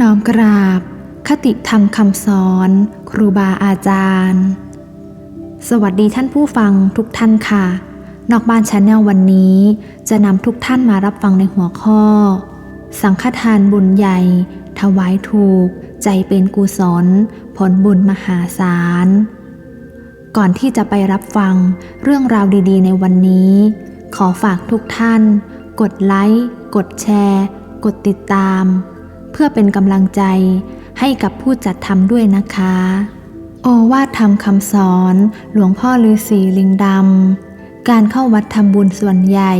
น้อมกราบ คติธรรมคำสอน ครูบาอาจารย์ สวัสดีท่านผู้ฟังทุกท่านค่ะ นอกบ้านชาแนลวันนี้จะนำทุกท่านมารับฟังในหัวข้อ สังฆทานบุญใหญ่ ถวายถูก ใจเป็นกุศล ผลบุญมหาศาล ก่อนที่จะไปรับฟังเรื่องราวดีๆ ในวันนี้ ขอฝากทุกท่าน กดไลค์ กดแชร์ กดติดตาม เพื่อเป็นกำลังใจให้กับผู้จัดทำด้วยนะคะ โอวาทธรรมคำสอน หลวงพ่อฤาษีลิงดำ การเข้าวัดทำบุญส่วนใหญ่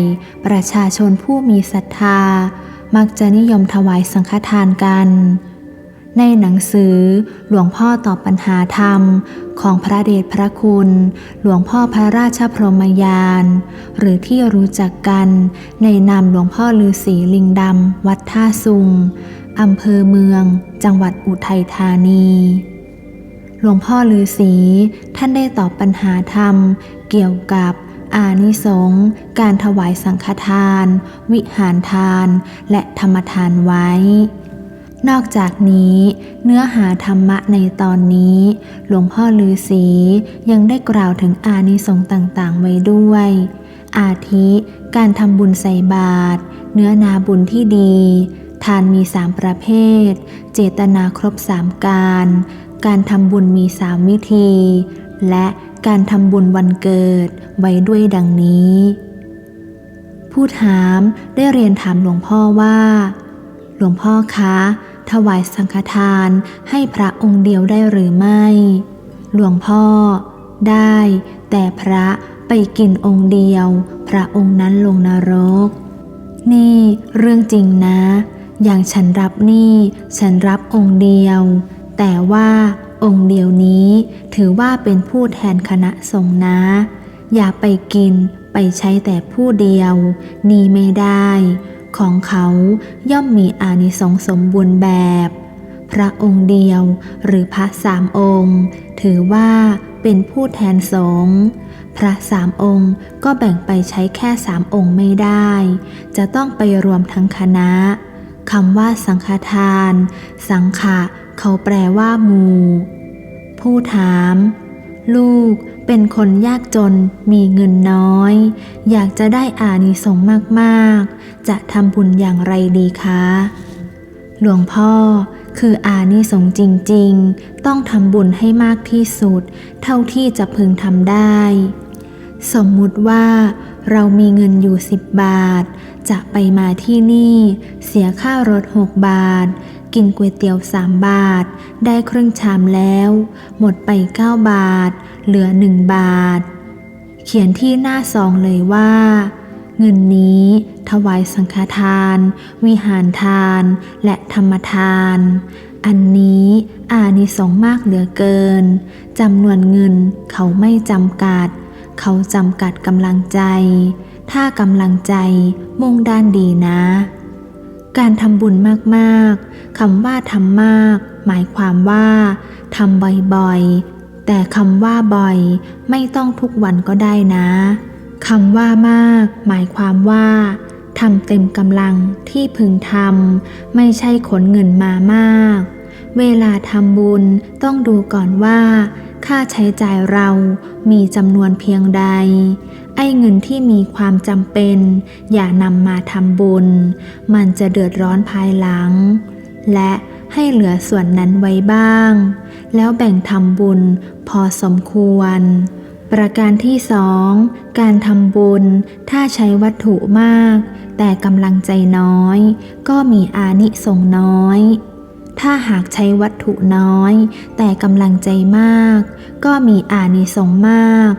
ประชาชนผู้มีศรัทธา มักจะนิยมถวายสังฆทานกัน ในหนังสือหลวงพ่อตอบปัญหาธรรมของพระเดชพระคุณ หลวงพ่อพระราชพรหมยาน หรือที่รู้จักกันในนามหลวงพ่อฤาษีลิงดำวัดท่าซุง อำเภอเมือง จังหวัดอุทัยธานี หลวงพ่อฤาษีท่านได้ตอบปัญหาธรรม เกี่ยวกับอานิสงส์การถวายสังฆทาน วิหารทาน และธรรมทานไว้ นอกจากนี้เนื้อหาธรรมะในตอนนี้ หลวงพ่อฤาษียังได้กล่าวถึงอานิสงส์ต่างๆ ไว้ด้วย อาทิการทำบุญใส่บาตรเนื้อนาบุญที่ดี ทานมีสามประเภท เจตนาครบสามการ การทำบุญมีสามวิธี และการทำบุญวันเกิดไว้ด้วยดังนี้ ผู้ถามได้เรียนถามหลวงพ่อว่า หลวงพ่อคะ ถวายสังฆทานให้พระองค์เดียวได้หรือไม่ หลวงพ่อ ได้ แต่พระไปกินองค์เดียว พระองค์นั้นลงนรก นี่เรื่องจริงนะ อย่างฉันรับนี่ฉันรับองค์เดียว แต่ว่าองค์เดียวนี้ถือว่าเป็นผู้แทนคณะสงฆ์นะ อย่าไปกินไปใช้แต่ผู้เดียว นี่ไม่ได้ ของเขาย่อมมีอานิสงส์สมบูรณ์แบบ พระองค์เดียวหรือพระสามองค์ ถือว่าเป็นผู้แทนสงฆ์พระสามองค์ก็แบ่งไปใช้แค่สามองค์ไม่ได้ จะต้องไปรวมทั้งคณะ คำว่าสังฆทาน สังขะเขาแปลว่าหมู่ผู้ถาม ลูกเป็นคนยากจนมีเงินน้อย อยากจะได้อานิสงส์มากๆ จะทำบุญอย่างไรดีคะ หลวงพ่อคืออานิสงส์จริงๆ ต้องทำบุญให้มากที่สุด เท่าที่จะพึงทำได้ สมมุติว่าเรามีเงินอยู่สิบบาท จะไปมาที่นี่ เสียค่ารถหกบาท กินก๋วยเตี๋ยวสามบาท ได้ครึ่งชามแล้ว หมดไปเก้าบาท เหลือหนึ่งบาท เขียนที่หน้าซองเลยว่า เงินนี้ ถวายสังฆทาน วิหารทาน และธรรมทาน อันนี้อานิสงส์มากเหลือเกินจำนวนเงินเขาไม่จำกัด เขาจำกัดกำลังใจ ถ้ากำลังใจมุ่งด้านดีนะ การทำบุญมากๆคำว่าทำมาก หมายความว่าทำบ่อยๆ แต่คำว่าบ่อย ไม่ต้องทุกวันก็ได้นะคำว่ามาก หมายความว่าทำเต็มกำลังที่พึงทำไม่ใช่ขนเงินมามาก เวลาทำบุญต้องดูก่อนว่า ค่าใช้จ่ายเรามีจำนวนเพียงใด ไอ้เงินที่มีความจำเป็น อย่านำมาทำบุญ มันจะเดือดร้อนภายหลัง และให้เหลือส่วนนั้นไว้บ้าง แล้วแบ่งทำบุญพอสมควร ประการที่สองการทำบุญถ้าใช้วัตถุมาก แต่กำลังใจน้อย ก็มีอานิสงส์น้อย ถ้าหากใช้วัตถุน้อย แต่กำลังใจมาก ก็มีอานิสงส์มาก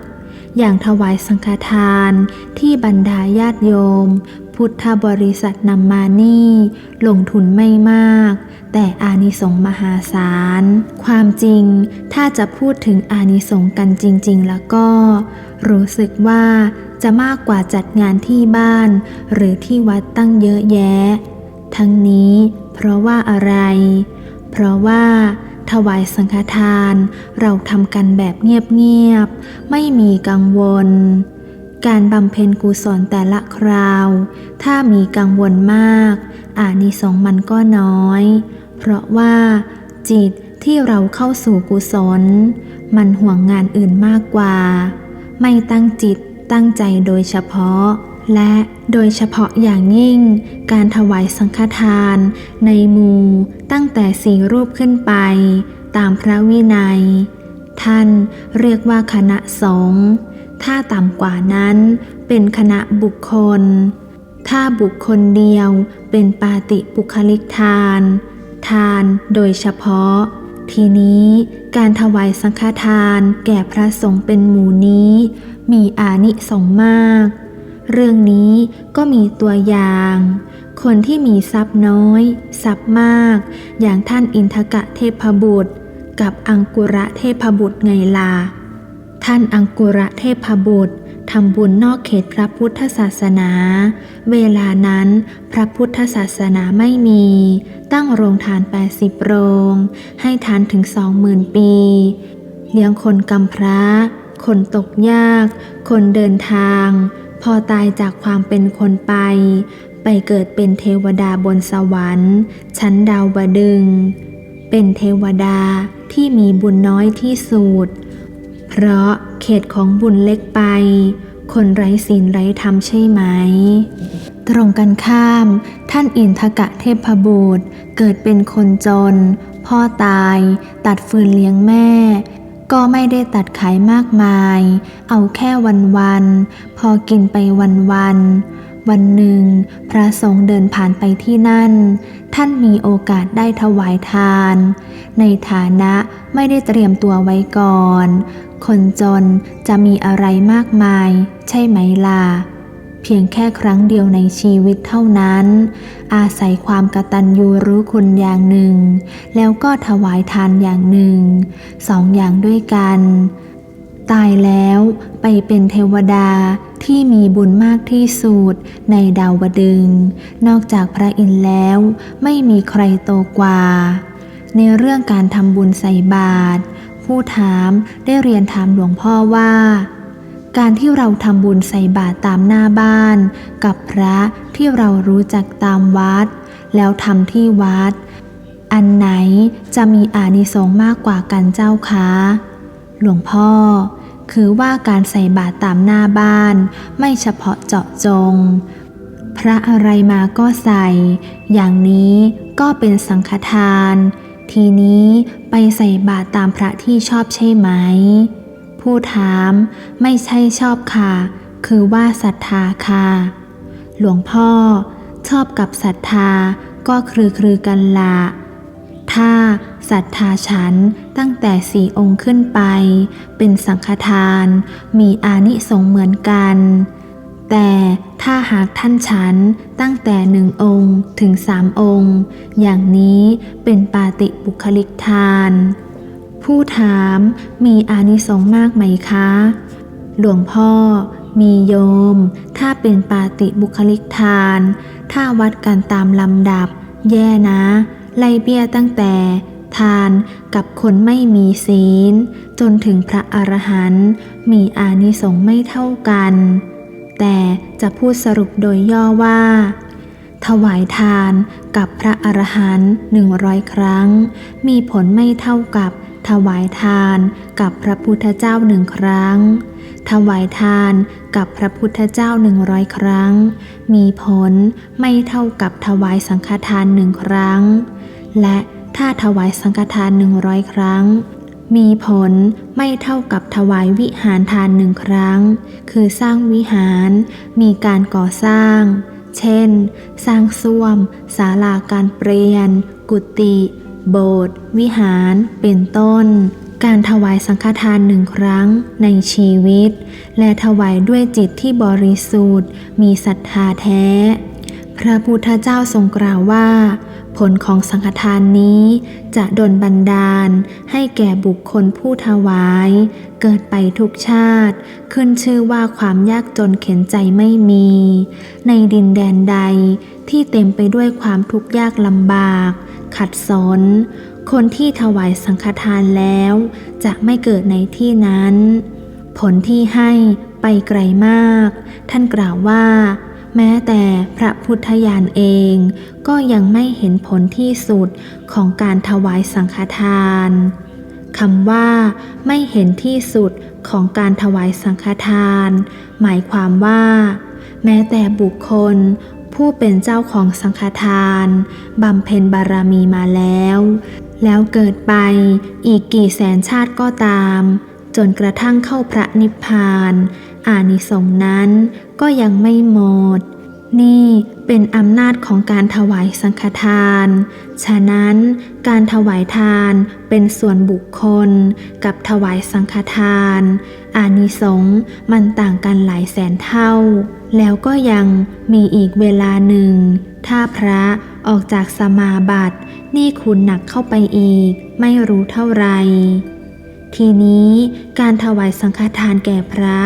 อย่างถวายสังฆทานที่บรรดาญาติโยม พุทธบริษัทนำมานี่ ลงทุนไม่มาก แต่อานิสงส์มหาศาล ความจริงถ้าจะพูดถึงอานิสงส์กันจริง ๆ แล้วก็ รู้สึกว่าจะมากกว่าจัดงานที่บ้าน หรือที่วัดตั้งเยอะแยะ ทั้งนี้เพราะว่าอะไร เพราะว่า ถวายสังฆทานเราทำกันแบบเงียบๆ ไม่มีกังวล การบำเพ็ญกุศลแต่ละคราว ถ้ามีกังวลมาก อานิสงส์มันก็น้อย เพราะว่าจิตที่เราเข้าสู่กุศล มันห่วงงานอื่นมากกว่า ไม่ตั้งจิตตั้งใจโดยเฉพาะ และโดยเฉพาะอย่างยิ่ง การถวายสังฆทาน ในหมู่ตั้งแต่สี่รูปขึ้นไป ตามพระวินัย ท่านเรียกว่าคณะสงฆ์ถ้าต่ำกว่านั้นเป็นคณะบุคคล ถ้าบุคคลเดียวเป็นปาติปุคลิกทาน ทานโดยเฉพาะ ทีนี้การถวายสังฆทานแก่พระสงฆ์เป็นหมู่นี้ มีอานิสงส์มาก เรื่องนี้ก็มีตัวอย่าง คนที่มีทรัพย์น้อย ทรัพย์มาก อย่างท่านอินทกะเทพบุตร กับอังกุระเทพบุตรไงล่ะท่านอังกุระเทพบุตรทำบุญนอกเขตพระพุทธศาสนา เวลานั้นพระพุทธศาสนาไม่มี ตั้งโรงทาน 80 โรง ให้ทานถึงสองหมื่นปี เลี้ยงคนกำพร้า คนตกยาก คนเดินทาง พอตายจากความเป็นคนไป ไปเกิดเป็นเทวดาบนสวรรค์ ชั้นดาวบดึง เป็นเทวดาที่มีบุญน้อยที่สุด เพราะเขตของบุญเล็กไป คนไร้ศีลไร้ธรรมใช่ไหม ตรงกันข้าม ท่านอินทกะเทพบุตร เกิดเป็นคนจน พ่อตาย ตัดฟืนเลี้ยงแม่ ก็ไม่ได้ตัดขายมากมาย เอาแค่วันวันๆพอกินไปวันวันๆวันหนึ่ง พระสงฆ์เดินผ่านไปที่นั่น ท่านมีโอกาสได้ถวายทาน ในฐานะไม่ได้เตรียมตัวไว้ก่อน คนจนจะมีอะไรมากมาย ใช่ไหมล่ะ เพียงแค่ครั้งเดียวในชีวิตเท่านั้น อาศัยความกตัญญูรู้คุณอย่างหนึ่ง แล้วก็ถวายทานอย่างหนึ่ง สองอย่างด้วยกัน ตายแล้วไปเป็นเทวดาที่มีบุญมากที่สุดในดาวดึง นอกจากพระอินทร์แล้วไม่มีใครโตกว่า ในเรื่องการทำบุญใส่บาตรผู้ถามได้เรียนถามหลวงพ่อว่า การที่เราทำบุญใส่บาตรตามหน้าบ้าน กับพระที่เรารู้จักตามวัด แล้วทำที่วัด อันไหนจะมีอานิสงส์มากกว่ากันเจ้าคะหลวงพ่อ คือว่าการใส่บาตรตามหน้าบ้าน ไม่เฉพาะเจาะจง พระอะไรมาก็ใส่ อย่างนี้ก็เป็นสังฆทาน ทีนี้ไปใส่บาตรตามพระที่ชอบใช่ไหม ผู้ถามไม่ใช่ชอบค่ะคือว่าศรัทธาค่ะหลวงพ่อชอบกับศรัทธาก็คือคือกันละถ้าศรัทธาฉันตั้งแต่สี่องค์ขึ้นไป เป็นสังฆทาน มีอานิสงส์เหมือนกัน แต่ถ้าหากท่านฉันตั้งแต่หนึ่งองค์ถึงสามองค์ อย่างนี้เป็นปาติบุคลิกทาน ผู้ถามมีอานิสงส์มากไหมคะ หลวงพ่อ มีโยม ถ้าเป็นปาติบุคลิกทาน ถ้าวัดกันตามลำดับ แย่นะ ไล่เบี้ยตั้งแต่ทานกับคนไม่มีศีล จนถึงพระอรหันต์มีอานิสงส์ไม่เท่ากัน แต่จะพูดสรุปโดยย่อว่า ถวายทานกับพระอรหันต์หนึ่งร้อยครั้ง มีผลไม่เท่ากับ ถวายทานกับพระพุทธเจ้าหนึ่งครั้ง ถวายทานกับพระพุทธเจ้าหนึ่งร้อยครั้ง มีผลไม่เท่ากับถวายสังฆทานหนึ่งครั้ง และถ้าถวายสังฆทานหนึ่งร้อยครั้ง มีผลไม่เท่ากับถวายวิหารทานหนึ่งครั้ง คือสร้างวิหารมีการก่อสร้าง เช่น สร้างส้วมศาลาการเปลี่ยน กุฏิ โบสถ์วิหาร เป็นต้น การถวายสังฆทานหนึ่งครั้งในชีวิต และถวายด้วยจิตที่บริสุทธิ์ มีศรัทธาแท้ พระพุทธเจ้าทรงกล่าวว่า ผลของสังฆทานนี้จะดลบันดาล ให้แก่บุคคลผู้ถวาย เกิดไปทุกชาติ ขึ้นชื่อว่าความยากจนเข็นใจไม่มี ในดินแดนใด ที่เต็มไปด้วยความทุกข์ยากลำบาก ขัดสน คนที่ถวายสังฆทานแล้ว จะไม่เกิดในที่นั้น ผลที่ให้ไปไกลมาก ท่านกล่าวว่า แม้แต่พระพุทธญาณเอง ก็ยังไม่เห็นผลที่สุดของการถวายสังฆทานคำว่า ไม่เห็นที่สุดของการถวายสังฆทาน หมายความว่า แม้แต่บุคคล ผู้เป็นเจ้าของสังฆทานบำเพ็ญบารมีมาแล้ว แล้วเกิดไปอีกกี่แสนชาติก็ตาม จนกระทั่งเข้าพระนิพพาน อานิสงส์นั้นก็ยังไม่หมด นี่เป็นอำนาจของการถวายสังฆทาน ฉะนั้นการถวายทานเป็นส่วนบุคคลกับถวายสังฆทาน อานิสงส์มันต่างกันหลายแสนเท่า แล้วก็ยังมีอีกเวลาหนึ่ง ถ้าพระออกจากสมาบัติ นี่คุณหนักเข้าไปอีก ไม่รู้เท่าไหร่ ทีนี้การถวายสังฆทานแก่พระ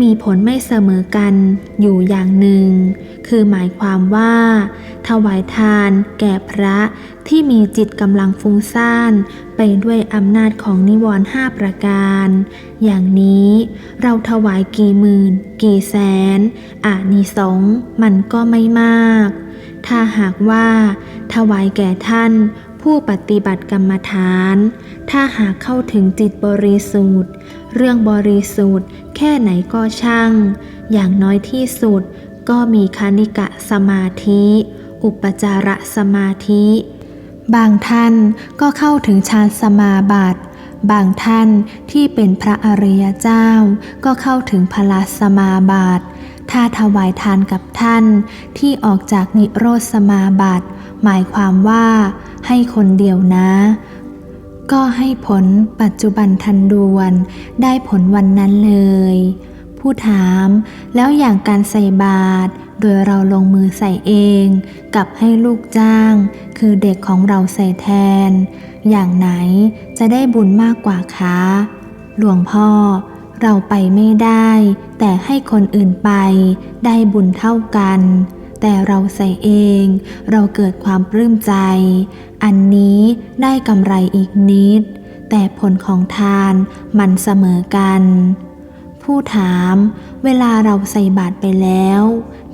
มีผลไม่เสมอกันอยู่อย่างหนึ่ง คือหมายความว่า ถวายทานแก่พระที่มีจิตกำลังฟุ้งซ่านไปด้วยอำนาจของนิวรณ์ห้าประการ อย่างนี้เราถวายกี่หมื่น กี่แสนอานิสงส์มันก็ไม่มาก ถ้าหากว่า ถวายแก่ท่าน ผู้ปฏิบัติกรรมฐาน ถ้าหากเข้าถึงจิตบริสุทธิ์ เรื่องบริสุทธิ์ แค่ไหนก็ช่าง อย่างน้อยที่สุด ก็มีคานิกะสมาธิ อุปจารสมาธิ บางท่านก็เข้าถึงฌานสมาบัติ บางท่านที่เป็นพระอริยเจ้า ก็เข้าถึงพลาสมาบัติถ้าถวายทานกับท่านที่ออกจากนิโรธสมาบัติ หมายความว่าให้คนเดียวนะ ก็ให้ผลปัจจุบันทันด่วน ได้ผลวันนั้นเลย ผู้ถามแล้วอย่างการใส่บาตรโดยเราลงมือใส่เองกับให้ลูกจ้าง คือเด็กของเราใส่แทน อย่างไหนจะได้บุญมากกว่าคะหลวงพ่อเราไปไม่ได้ แต่ให้คนอื่นไปได้บุญเท่ากัน แต่เราใส่เอง เราเกิดความปลื้มใจ อันนี้ได้กำไรอีกนิด แต่ผลของทานมันเสมอกัน ผู้ถาม เวลาเราใส่บาตรไปแล้ว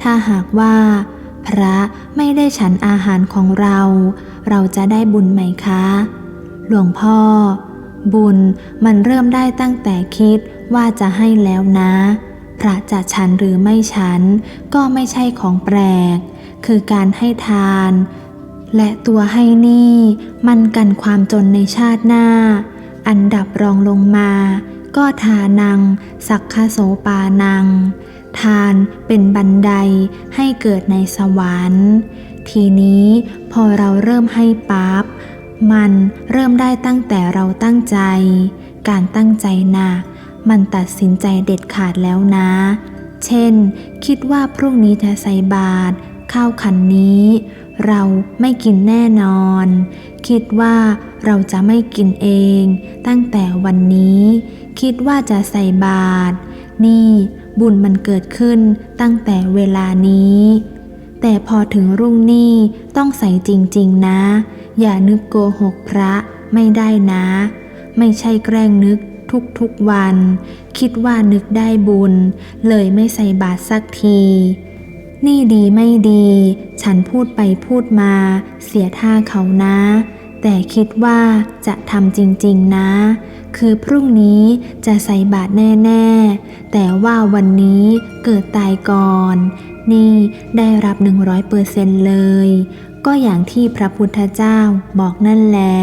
ถ้าหากว่า พระไม่ได้ฉันอาหารของเรา เราจะได้บุญไหมคะ หลวงพ่อ บุญมันเริ่มได้ตั้งแต่คิดว่าจะให้แล้วนะ พระจะฉันหรือไม่ฉันก็ไม่ใช่ของแปลก คือการให้ทาน และตัวให้นี่มันกันความจนในชาติหน้า อันดับรองลงมา ก็ทานัง สักขโสปานัง ทานเป็นบันไดให้เกิดในสวรรค์ ทีนี้พอเราเริ่มให้ปั๊บมันเริ่มได้ตั้งแต่เราตั้งใจ การตั้งใจหนะ มันตัดสินใจเด็ดขาดแล้วนะ เช่น คิดว่าพรุ่งนี้จะใส่บาตรข้าวขันนี้ เราไม่กินแน่นอน คิดว่าเราจะไม่กินเอง ตั้งแต่วันนี้ คิดว่าจะใส่บาตรนี่บุญมันเกิดขึ้นตั้งแต่เวลานี้ แต่พอถึงรุ่งนี้ต้องใส่จริงๆนะ อย่านึกโกหกพระไม่ได้นะ ไม่ใช่แกล้งนึก ทุกๆวัน คิดว่านึกได้บุญ เลยไม่ใส่บาตรสักที นี่ดีไม่ดี ฉันพูดไปพูดมา เสียท่าเขานะ แต่คิดว่าจะทำจริงๆนะ คือพรุ่งนี้จะใส่บาตรแน่ๆ แต่ว่าวันนี้เกิดตายก่อน นี่ได้รับ 100%เลย ก็อย่างที่พระพุทธเจ้าบอกนั่นแหละ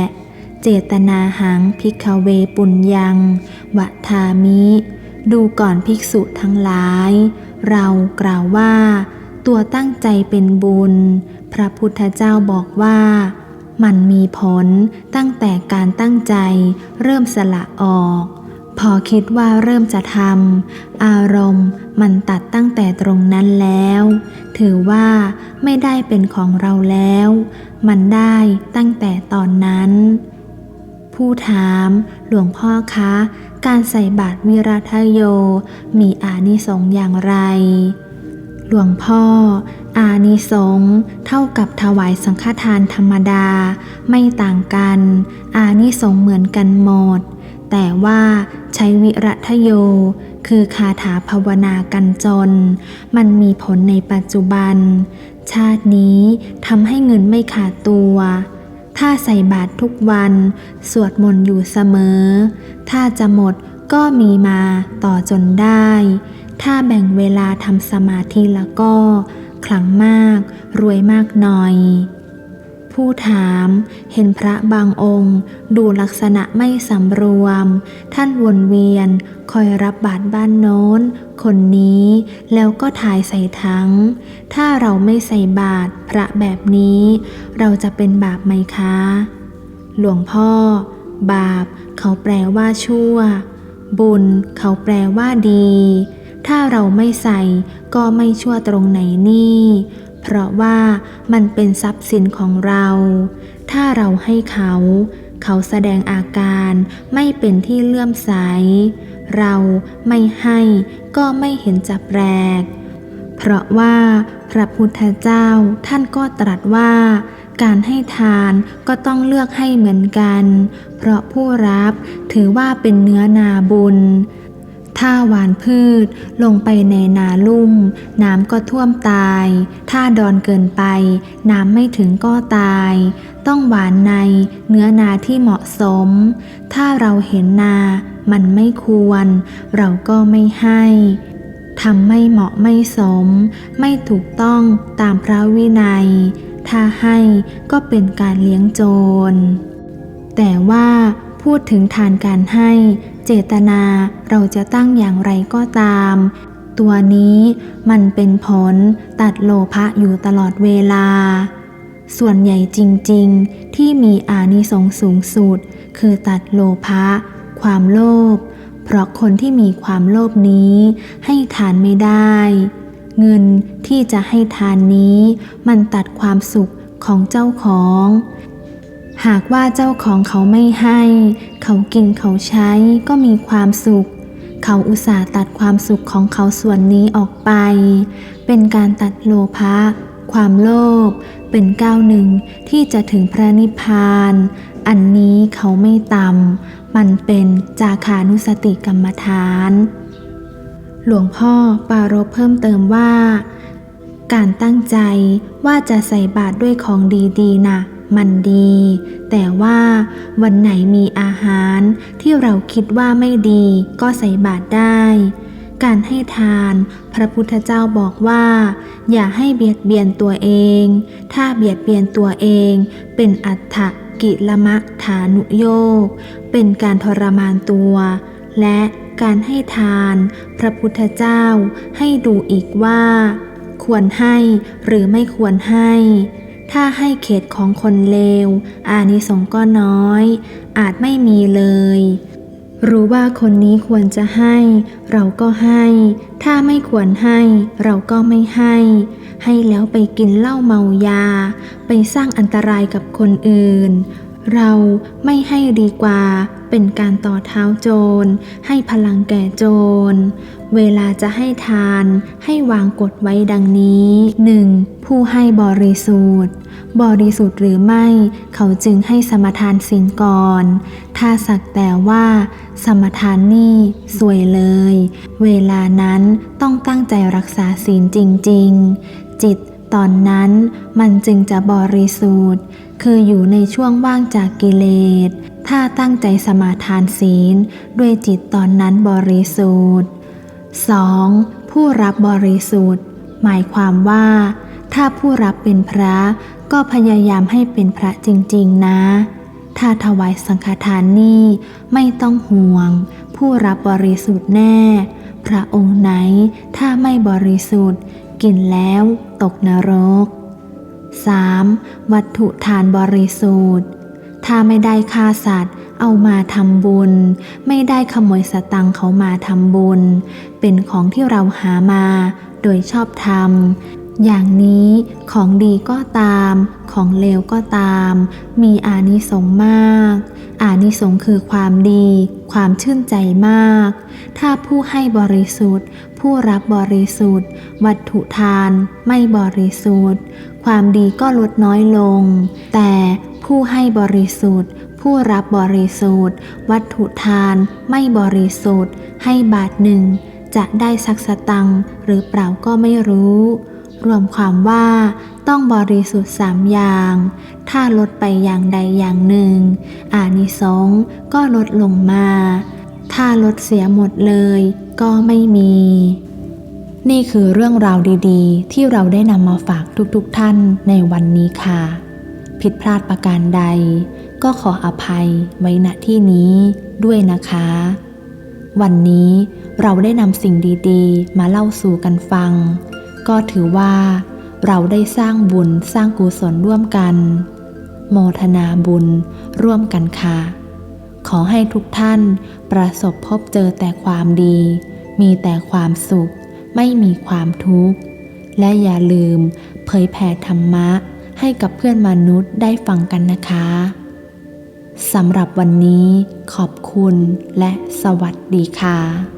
เจตนาหังพิกเวปุญญังวะทามิ ดูก่อนภิกษุทั้งหลาย เรากล่าวว่า ตัวตั้งใจเป็นบุญ พระพุทธเจ้าบอกว่า มันมีผลตั้งแต่การตั้งใจเริ่มสละออก พอคิดว่าเริ่มจะทำอารมณ์มันตัดตั้งแต่ตรงนั้นแล้ว ถือว่าไม่ได้เป็นของเราแล้ว มันได้ตั้งแต่ตอนนั้น ผู้ถาม หลวงพ่อคะ การใส่บาตรวิรัตโย มีอานิสงส์อย่างไร หลวงพ่อ อานิสงส์เท่ากับถวายสังฆทานธรรมดา ไม่ต่างกัน อานิสงส์เหมือนกันหมด แต่ว่าใช้วิรัตโย คือคาถาภาวนากันจน มันมีผลในปัจจุบัน ชาตินี้ทำให้เงินไม่ขาดตัว ถ้าใส่บาตรทุกวัน สวดมนต์อยู่เสมอ ถ้าจะหมดก็มีมาต่อจนได้ ถ้าแบ่งเวลาทำสมาธิแล้วก็ขลังมาก รวยมากหน่อย ผู้ถามเห็นพระบางองค์ ดูลักษณะไม่สำรวม ท่านวนเวียนคอยรับบาตรบ้านโน้น คนนี้แล้วก็ถ่ายใส่ถัง ถ้าเราไม่ใส่บาตรพระแบบนี้ เราจะเป็นบาปไหมคะ หลวงพ่อ บาป เขาแปลว่าชั่ว บุญ เขาแปลว่าดี ถ้าเราไม่ใส่ก็ไม่ชั่วตรงไหนนี่ เพราะว่ามันเป็นทรัพย์สินของเรา ถ้าเราให้เขา เขาแสดงอาการไม่เป็นที่เลื่อมใส เราไม่ให้ก็ไม่เห็นจะแปลก เพราะว่าพระพุทธเจ้าท่านก็ตรัสว่า การให้ทานก็ต้องเลือกให้เหมือนกัน เพราะผู้รับถือว่าเป็นเนื้อนาบุญ ถ้าหวานพืชลงไปในนาลุ่ม น้ำก็ท่วมตาย ถ้าดอนเกินไป น้ำไม่ถึงก็ตาย ต้องหวานในเนื้อนาที่เหมาะสม ถ้าเราเห็นนามันไม่ควร เราก็ไม่ให้ทำไม่เหมาะไม่สม ไม่ถูกต้องตามพระวินัย ถ้าให้ก็เป็นการเลี้ยงโจร แต่ว่าพูดถึงทานการให้ เจตนาเราจะตั้งอย่างไรก็ตาม ตัวนี้มันเป็นผลตัดโลภะอยู่ตลอดเวลา ส่วนใหญ่จริง ๆ ที่มีอานิสงส์สูงสุด คือตัดโลภะความโลภเพราะคนที่มีความโลภนี้ ให้ทานไม่ได้ เงินที่จะให้ทานนี้ มันตัดความสุขของเจ้าของ หากว่าเจ้าของเขาไม่ให้ เขากินเขาใช้ก็มีความสุข เขาอุตส่าห์ตัดความสุขของเขาส่วนนี้ออกไป เป็นการตัดโลภะความโลภเป็นก้าวหนึ่งที่จะถึงพระนิพพาน อันนี้เขาไม่ต่ำมันเป็นจาคานุสติกรรมฐาน หลวงพ่อปารภเพิ่มเติมว่า การตั้งใจว่าจะใส่บาตรด้วยของดีๆนะ มันดี แต่ว่าวันไหนมีอาหารที่เราคิดว่าไม่ดีก็ใส่บาตรได้ การให้ทาน พระพุทธเจ้าบอกว่า อย่าให้เบียดเบียนตัวเอง ถ้าเบียดเบียนตัวเองเป็นอัตถกิลมะฐานุโยก เป็นการทรมานตัว และการให้ทาน พระพุทธเจ้าให้ดูอีกว่า ควรให้หรือไม่ควรให้ ถ้าให้เขตของคนเลว อานิสงส์ก็น้อย อาจไม่มีเลย รู้ว่าคนนี้ควรจะให้ เราก็ให้ ถ้าไม่ควรให้ เราก็ไม่ให้ ให้แล้วไปกินเหล้าเมายา ไปสร้างอันตรายกับคนอื่น เราไม่ให้ดีกว่า เป็นการต่อเท้าโจร ให้พลังแก่โจร เวลาจะให้ทานให้วางกฎไว้ดังนี้ 1. ผู้ให้บริสุทธิ์ บริสุทธิ์หรือไม่ เขาจึงให้สมทานศีลก่อน ถ้าสักแต่ว่า สมทานนี่สวยเลย เวลานั้นต้องตั้งใจรักษาศีลจริง ๆ จิตตอนนั้นมันจึงจะบริสุทธิ์ คืออยู่ในช่วงว่างจากกิเลส ถ้าตั้งใจสมาทานศีล ด้วยจิตตอนนั้นบริสุทธิ์ 2. ผู้รับบริสุทธิ์ หมายความว่า ถ้าผู้รับเป็นพระก็พยายามให้เป็นพระจริงๆนะ ถ้าถวายสังฆทานนี่ไม่ต้องห่วง ผู้รับบริสุทธิ์แน่ พระองค์ไหนถ้าไม่บริสุทธิ์ กินแล้วตกนรก 3. วัตถุทานบริสุทธิ์ ถ้าไม่ได้ฆ่าสัตว์ เอามาทำบุญ ไม่ได้ขโมยสตังเขามาทำบุญ เป็นของที่เราหามา โดยชอบธรรมอย่างนี้ของดีก็ตาม ของเลวก็ตาม มีอานิสงส์มาก อานิสงส์คือความดี ความชื่นใจมาก ถ้าผู้ให้บริสุทธิ์ ผู้รับบริสุทธิ์ วัตถุทานไม่บริสุทธิ์ ความดีก็ลดน้อยลง แต่ผู้ให้บริสุทธิ์ ผู้รับบริสุทธิ์ วัตถุทานไม่บริสุทธิ์ ให้บาทหนึ่งจะได้สักสตังหรือเปล่าก็ไม่รู้ รวมความว่า ต้องบริสุทธิ์สามอย่าง ถ้าลดไปอย่างใดอย่างหนึ่ง อานิสงส์ก็ลดลงมา ถ้าลดเสียหมดเลยก็ไม่มี นี่คือเรื่องราวดีๆ ที่เราได้นำมาฝากทุกๆทท่านในวันนี้ค่ะ ผิดพลาดประการใด ก็ขออภัยไว้ณที่นี้ด้วยนะคะ วันนี้เราได้นำสิ่งดีๆ มาเล่าสู่กันฟัง ก็ถือว่า เราได้สร้างบุญสร้างกุศลร่วมกัน โมทนาบุญร่วมกันค่ะ ขอให้ทุกท่านประสบพบเจอแต่ความดี มีแต่ความสุข ไม่มีความทุกข์ และอย่าลืมเผยแผ่ธรรมะให้กับเพื่อนมนุษย์ได้ฟังกันนะคะสำหรับวันนี้ขอบคุณและสวัสดีค่ะ